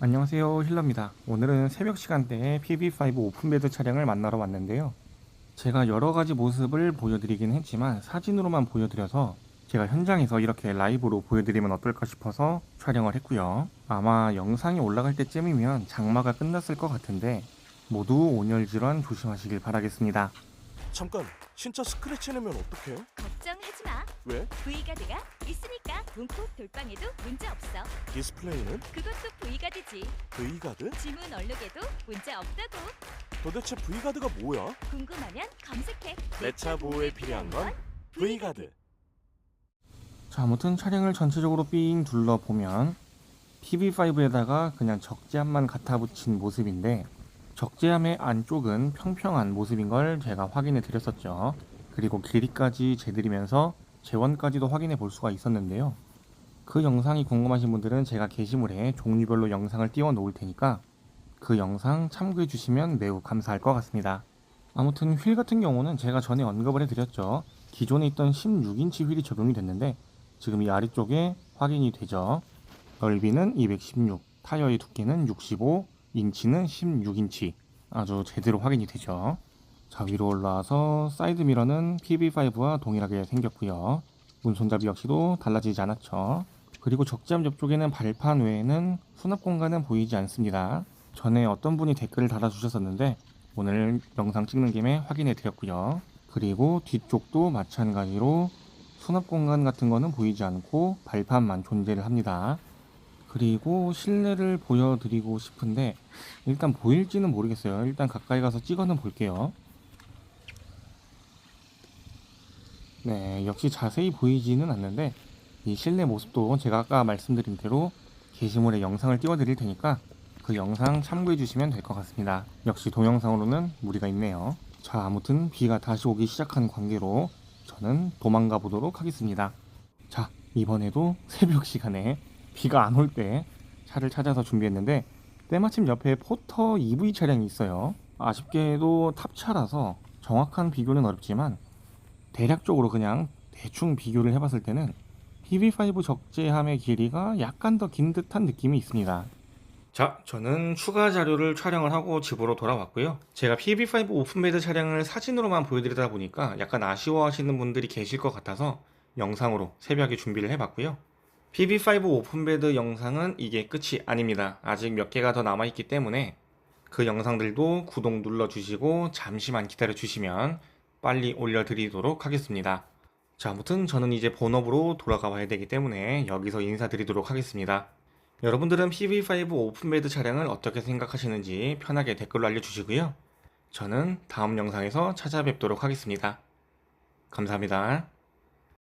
안녕하세요. 힐러입니다. 오늘은 새벽 시간대에 PB5 오픈베드 차량을 만나러 왔는데요. 제가 여러가지 모습을 보여드리긴 했지만 사진으로만 보여드려서 제가 현장에서 이렇게 라이브로 보여드리면 어떨까 싶어서 촬영을 했고요. 아마 영상이 올라갈 때쯤이면 장마가 끝났을 것 같은데 모두 온열 질환 조심하시길 바라겠습니다. 잠깐 진짜 스크래치 내면 어떡해? 걱정하지 마. 왜? V가드가 있으니까 문콕 돌방에도 문제 없어. 디스플레이는 그것도 V가드지. V가드? 지문 얼룩에도 문제 없다고. 도대체 V가드가 뭐야? 궁금하면 검색해. 내 차 보호에 필요한 건 V가드 자 아무튼 차량을 전체적으로 삥 둘러보면 PB5에다가 그냥 적재함만 갖다 붙인 모습인데 적재함의 안쪽은 평평한 모습인 걸 제가 확인해 드렸었죠 그리고 길이까지 재드리면서 재원까지도 확인해 볼 수가 있었는데요 그 영상이 궁금하신 분들은 제가 게시물에 종류별로 영상을 띄워 놓을 테니까 그 영상 참고해 주시면 매우 감사할 것 같습니다 아무튼 휠 같은 경우는 제가 전에 언급을 해드렸죠 기존에 있던 16인치 휠이 적용이 됐는데 지금 이 아래쪽에 확인이 되죠. 넓이는 216, 타이어의 두께는 65, 인치는 16인치. 아주 제대로 확인이 되죠. 자, 위로 올라와서 사이드 미러는 PB5와 동일하게 생겼고요. 문손잡이 역시도 달라지지 않았죠. 그리고 적재함 옆쪽에는 발판 외에는 수납 공간은 보이지 않습니다. 전에 어떤 분이 댓글을 달아주셨었는데 오늘 영상 찍는 김에 확인해 드렸고요. 그리고 뒤쪽도 마찬가지로 수납 공간 같은 거는 보이지 않고 발판만 존재를 합니다. 그리고 실내를 보여드리고 싶은데 일단 보일지는 모르겠어요. 일단 가까이 가서 찍어는 볼게요. 네, 역시 자세히 보이지는 않는데 이 실내 모습도 제가 아까 말씀드린 대로 게시물에 영상을 띄워드릴 테니까 그 영상 참고해 주시면 될 것 같습니다. 역시 동영상으로는 무리가 있네요. 자, 아무튼 비가 다시 오기 시작한 관계로 저는 도망가 보도록 하겠습니다. 자, 이번에도 새벽 시간에 비가 안 올 때 차를 찾아서 준비했는데 때마침 옆에 포터 EV 차량이 있어요. 아쉽게도 탑차라서 정확한 비교는 어렵지만 대략적으로 그냥 대충 비교를 해봤을 때는 PB5 적재함의 길이가 약간 더 긴 듯한 느낌이 있습니다. 자, 저는 추가 자료를 촬영을 하고 집으로 돌아왔고요. 제가 PB5 오픈베드 차량을 사진으로만 보여드리다 보니까 약간 아쉬워하시는 분들이 계실 것 같아서 영상으로 새벽에 준비를 해봤고요. PB5 오픈베드 영상은 이게 끝이 아닙니다. 아직 몇 개가 더 남아있기 때문에 그 영상들도 구독 눌러주시고 잠시만 기다려주시면 빨리 올려드리도록 하겠습니다. 자, 아무튼 저는 이제 본업으로 돌아가 봐야 되기 때문에 여기서 인사드리도록 하겠습니다. 여러분들은 PV5 오픈베드 차량을 어떻게 생각하시는지 편하게 댓글로 알려주시고요. 저는 다음 영상에서 찾아뵙도록 하겠습니다. 감사합니다.